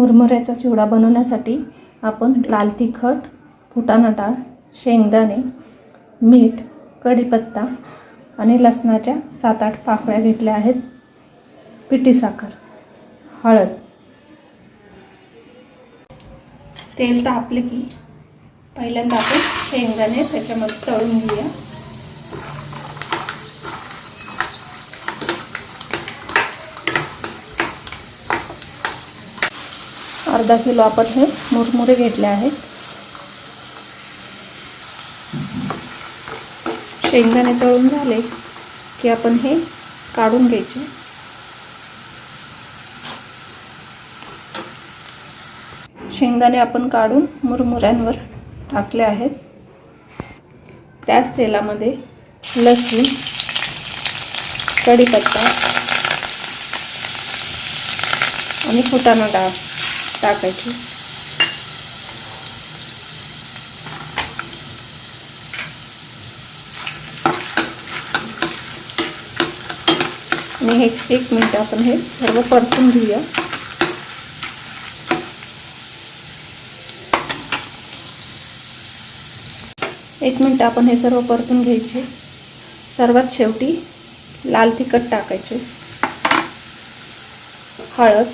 मुरमुऱ्याचा चिवडा बनवण्यासाठी आपण लाल तिखट फुटाणा डाळ शेंगदाणे मीठ कढीपत्ता आणि लसणाच्या सात आठ पाकळ्या घेतल्या आहेत. पिठी साखर हळद. तेल तापले की पहिल्यांदा आपण शेंगदाणे त्याच्यामध्ये तळून घेऊया. अर्धा किलो आपण हे मुरमुरे घेतले आहेत. शेंगदाणे तळून झाले की आपण हे काढून घ्यायचे. शेंगदाणे आपण काढून मुरमुऱ्यांवर टाकले आहेत. त्याच तेलामध्ये लसूण कढीपत्ता आणि फुटाणा डाळ. टाकायची. आणि हे एक मिनिट आपण हे सर्व परतून घेऊया. एक मिनिट आपण हे सर्व परतून घ्यायचे. सर्वात शेवटी लाल तिखट टाकायचे. हळद.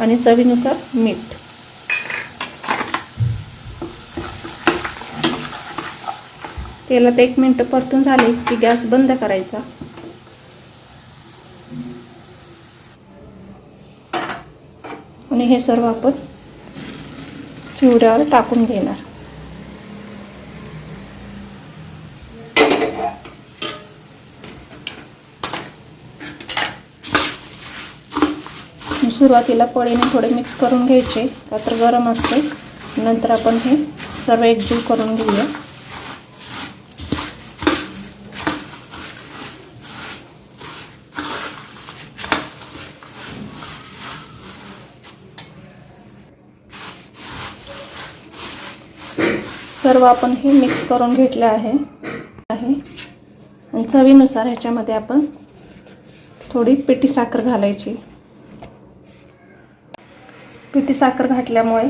आणि चवीनुसार मीठ. तेलात एक मिनटं परतून झाले की गॅस बंद करायचा. आणि हे सर्व आपण चिवड्यावर टाकून घेणार. सुरुवातीला पळीने थोडे मिक्स करून घ्यायचे. का तर गरम असते. नंतर आपण हे सर्व एकजीव करून घेऊया. सर्व आपण हे मिक्स करून घेतले आहे. आहे. आणि चवीनुसार ह्याच्यामध्ये आपण थोडी पिठी साखर घालायची. पिठी साखर घातल्यामुळे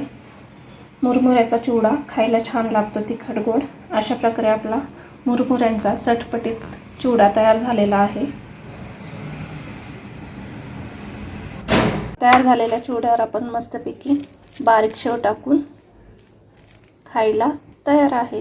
मुरमुऱ्याचा चिवडा खायला छान लागतो तिखट गोड. अशा प्रकारे आपला मुरमुऱ्यांचा चटपटीत चिवडा तयार झालेला आहे. तयार झालेल्या चिवड्यावर आपण मस्तपैकी बारीक शेव टाकून खायला तयार आहे.